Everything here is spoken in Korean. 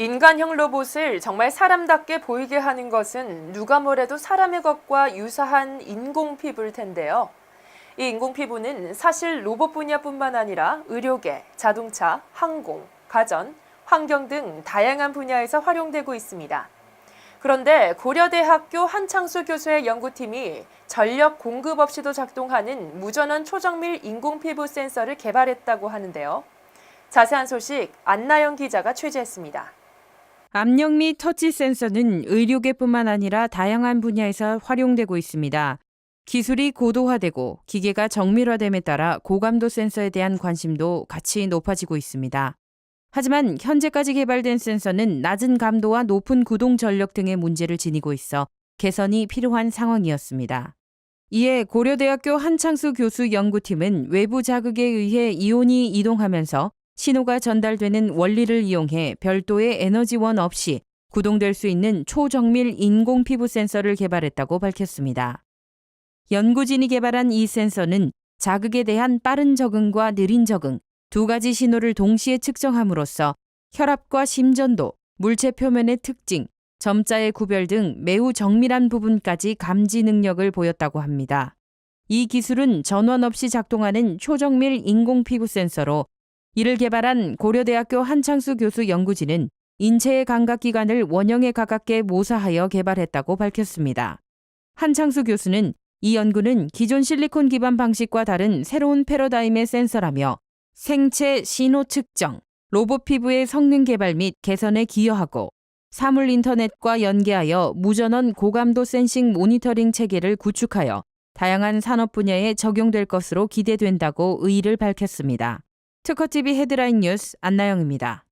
인간형 로봇을 정말 사람답게 보이게 하는 것은 누가 뭐래도 사람의 것과 유사한 인공 피부일 텐데요. 이 인공 피부는 사실 로봇 분야뿐만 아니라 의료계, 자동차, 항공, 가전, 환경 등 다양한 분야에서 활용되고 있습니다. 그런데 고려대학교 한창수 교수의 연구팀이 전력 공급 없이도 작동하는 무전원 초정밀 인공 피부 센서를 개발했다고 하는데요. 자세한 소식 안나영 기자가 취재했습니다. 압력 및 터치 센서는 의료계뿐만 아니라 다양한 분야에서 활용되고 있습니다. 기술이 고도화되고 기계가 정밀화됨에 따라 고감도 센서에 대한 관심도 같이 높아지고 있습니다. 하지만 현재까지 개발된 센서는 낮은 감도와 높은 구동 전력 등의 문제를 지니고 있어 개선이 필요한 상황이었습니다. 이에 고려대학교 한창수 교수 연구팀은 외부 자극에 의해 이온이 이동하면서 신호가 전달되는 원리를 이용해 별도의 에너지원 없이 구동될 수 있는 초정밀 인공 피부 센서를 개발했다고 밝혔습니다. 연구진이 개발한 이 센서는 자극에 대한 빠른 적응과 느린 적응 두 가지 신호를 동시에 측정함으로써 혈압과 심전도, 물체 표면의 특징, 점자의 구별 등 매우 정밀한 부분까지 감지 능력을 보였다고 합니다. 이 기술은 전원 없이 작동하는 초정밀 인공 피부 센서로 이를 개발한 고려대학교 한창수 교수 연구진은 인체의 감각기관을 원형에 가깝게 모사하여 개발했다고 밝혔습니다. 한창수 교수는 이 연구는 기존 실리콘 기반 방식과 다른 새로운 패러다임의 센서라며 생체 신호 측정, 로봇 피부의 성능 개발 및 개선에 기여하고 사물 인터넷과 연계하여 무전원 고감도 센싱 모니터링 체계를 구축하여 다양한 산업 분야에 적용될 것으로 기대된다고 의의를 밝혔습니다. 특허TV 헤드라인 뉴스 안나영입니다.